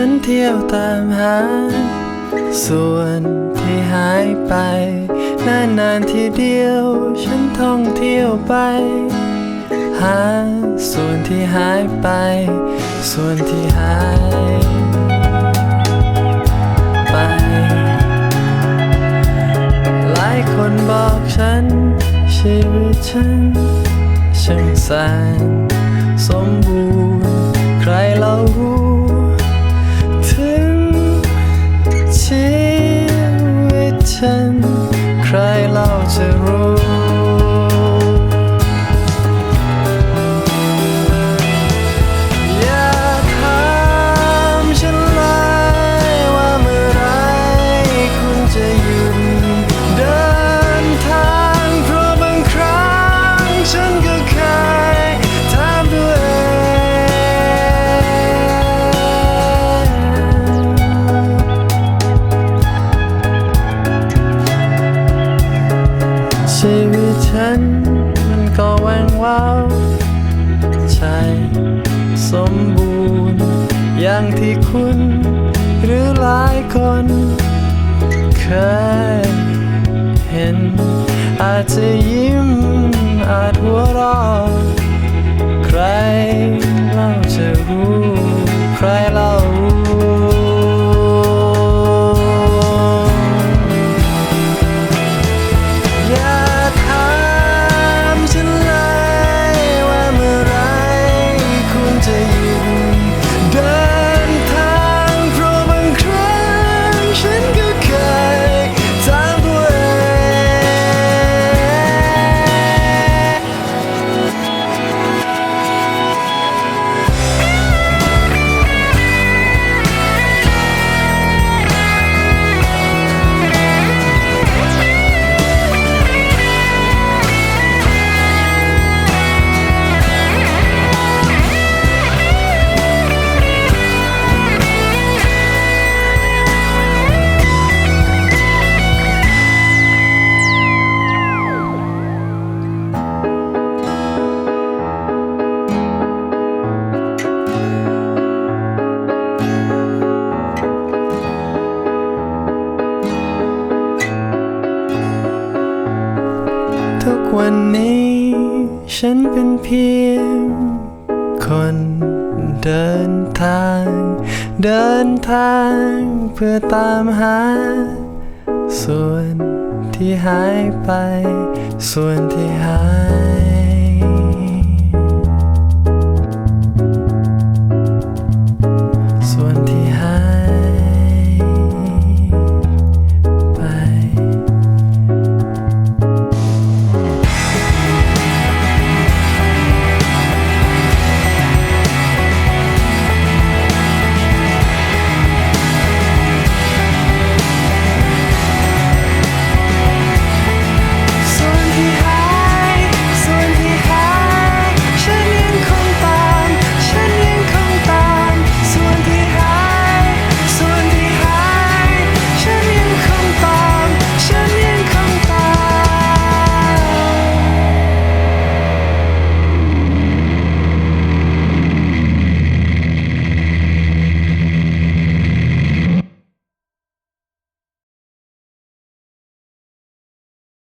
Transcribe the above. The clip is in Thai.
ฉันเที่ยวตามหา ส่วนที่หายไป นานนานๆทีเดียว ฉันท่องเที่ยวไป หา ส่วนที่หายไป ส่วนที่หายไป หลายคนบอกฉัน ชีวิตฉันช่างแสน ฉัน ใครเล่าจะรู้ ชีวิตฉันมันก็แหวงว้าวใช่สมบูรณ์ อย่างที่คุณ หรือหลายคน เคยเห็น อาจจะยิ้มอาจหัวเราะใครเล่าจะรู้ ใครเล่ารู้ วันนี้ ฉันเป็นเพียง คนเดินทาง เดินทางเพื่อตามหา ส่วนที่หายไป ส่วนที่หาย